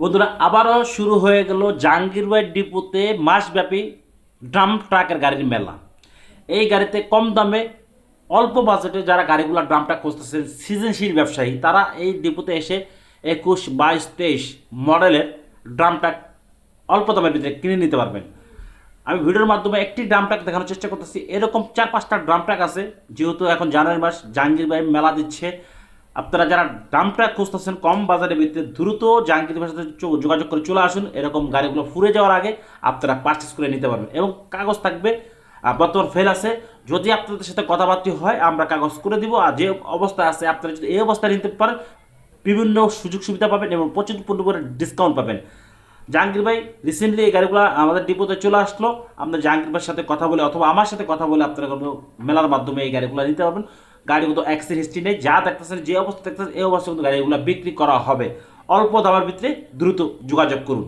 বন্ধুরা, আবারও শুরু হয়ে গেল জাহাঙ্গীরবাই ডিপোতে মাসব্যাপী ড্রাম ট্রাকের গাড়ির মেলা। এই গাড়িতে কম দামে, অল্প বাজেটে যারা গাড়িগুলো ড্রাম ট্রাক খুঁজতেছেন, সৃজনশীল ব্যবসায়ী, তারা এই ডিপোতে এসে একুশ, বাইশ, তেইশ মডেলের ড্রাম ট্রাক অল্প দামের ভিতরে কিনে নিতে পারবেন। আমি ভিডিওর মাধ্যমে একটি ড্রাম ট্রাক দেখানোর চেষ্টা করতেছি। এরকম চার পাঁচটা ড্রাম ট্রাক আছে, যেহেতু এখন জানুয়ারি মাস জাহাঙ্গীর ভাই মেলা দিচ্ছে। আপনারা যারা ড্রাম ট্রাক খুঁজতেছেন কম বাজারে ভিত্তিতে দ্রুত জাহাঙ্গীর সাথে যোগাযোগ করে চলে আসুন। এরকম গাড়িগুলো ফুরে যাওয়ার আগে আপনারা পারচেস করে নিতে পারবেন। এবং কাগজ থাকবে বর্তমান ফেল আছে। যদি আপনাদের সাথে কথাবার্তা হয়, আমরা কাগজ করে দিব। আর যে অবস্থা আছে, আপনারা যদি এই অবস্থায় নিতে পারেন, বিভিন্ন সুযোগ সুবিধা পাবেন এবং প্রচুর পরিমাণে ডিসকাউন্ট পাবেন। জাহাঙ্গীর ভাই রিসেন্টলি এই গাড়িগুলো আমাদের ডিপোতে চলে আসলো। আপনার জাহাঙ্গীর ভাইয়ের সাথে কথা বলে অথবা আমার সাথে কথা বলে আপনারা মেলার মাধ্যমে এই গাড়িগুলো নিতে পারবেন। গাড়িগুলো অ্যাক্সিডেন্ট হিস্ট্রি নেই, যা দেখতেছেন, যে অবস্থা দেখতেছেন, এই অবস্থা কিন্তু গাড়িগুলো বিক্রি করা হবে। অল্প দামের ভিতরে দ্রুত যোগাযোগ করুন।